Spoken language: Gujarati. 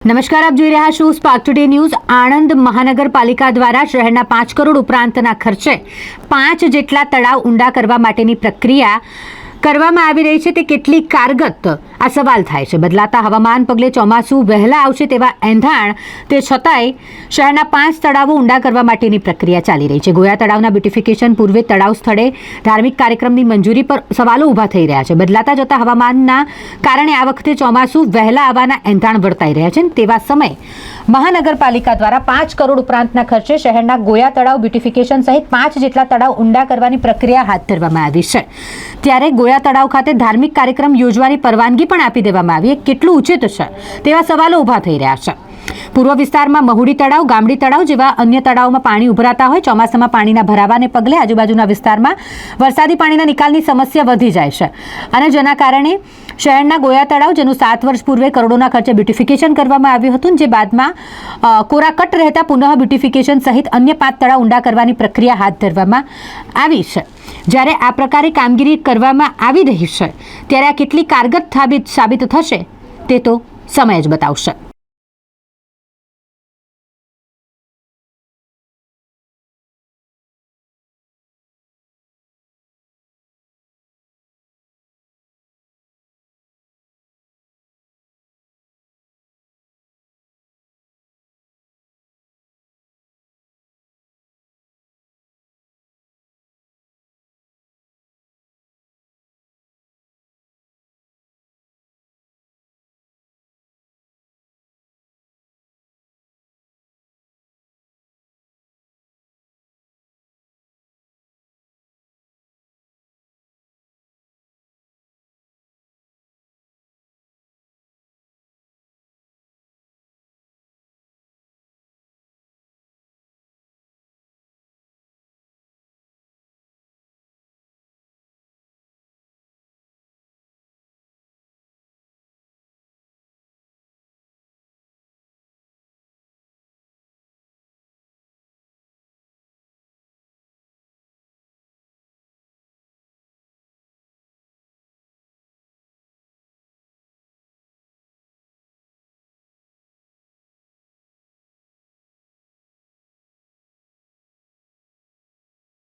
નમસ્કાર, આપ જોઈ રહ્યા છો સ્પાર્ક ટુડે ન્યૂઝ. આણંદ મહાનગરપાલિકા દ્વારા શહેરના પાંચ કરોડ ઉપરાંતના ખર્ચે પાંચ જેટલા તળાવ ઊંડા કરવા માટેની પ્રક્રિયા કરવામાં આવી રહી છે તે કેટલી કારગત આ સવાલ થાય છે. બદલાતા હવામાન પગલે ચોમાસું વહેલા આવશે તેવા એંધાણ તે છતાંય શહેરના પાંચ તળાવો ઊંડા કરવા માટેની પ્રક્રિયા ચાલી રહી છે. ગોયા તળાવના બ્યુટિફિકેશન પૂર્વે તળાવ સ્થળે ધાર્મિક કાર્યક્રમની મંજૂરી પર સવાલો ઊભા થઈ રહ્યા છે. બદલાતા જતા હવામાનના કારણે આ વખતે ચોમાસું વહેલા આવવાના એંધાણ વર્તાઈ રહ્યા છે તેવા સમયે મહાનગરપાલિકા દ્વારા પાંચ કરોડ ઉપરાંતના ખર્ચે શહેરના ગોયા તળાવ બ્યુટિફિકેશન સહિત પાંચ જેટલા તળાવ ઊંડા કરવાની પ્રક્રિયા હાથ ધરવામાં આવી છે. ત્યારે ગોયા તળાવ ખાતે ધાર્મિક કાર્યક્રમ યોજવાની પરવાનગી પણ આપી દેવામાં આવી. એ કેટલું ઉચિત છે તેવા સવાલો ઊભા થઈ રહ્યા છે. પૂર્વ વિસ્તારમાં મહુડી તળાવ, ગામડી તળાવ જેવા અન્ય તળાવમાં પાણી ઉભરાતા હોય, ચોમાસામાં પાણીના ભરાવાને પગલે આજુબાજુના વિસ્તારમાં વરસાદી પાણીના નિકાલની સમસ્યા વધી જાય છે. અને જેના કારણે શહેરના ગોયા તળાવ, જેનું સાત વર્ષ પૂર્વે કરોડોના ખર્ચે બ્યુટિફિકેશન કરવામાં આવ્યું હતું, જે બાદમાં કોરાકટ રહેતા પુનઃ બ્યુટિફિકેશન સહિત અન્ય પાંચ તળાવ ઊંડા કરવાની પ્રક્રિયા હાથ ધરવામાં આવી છે. જ્યારે આ પ્રકારે કામગીરી કરવામાં આવી રહી છે, ત્યારે આ કેટલી કારગત સાબિત સાબિત થશે તે તો સમય જ બતાવશે.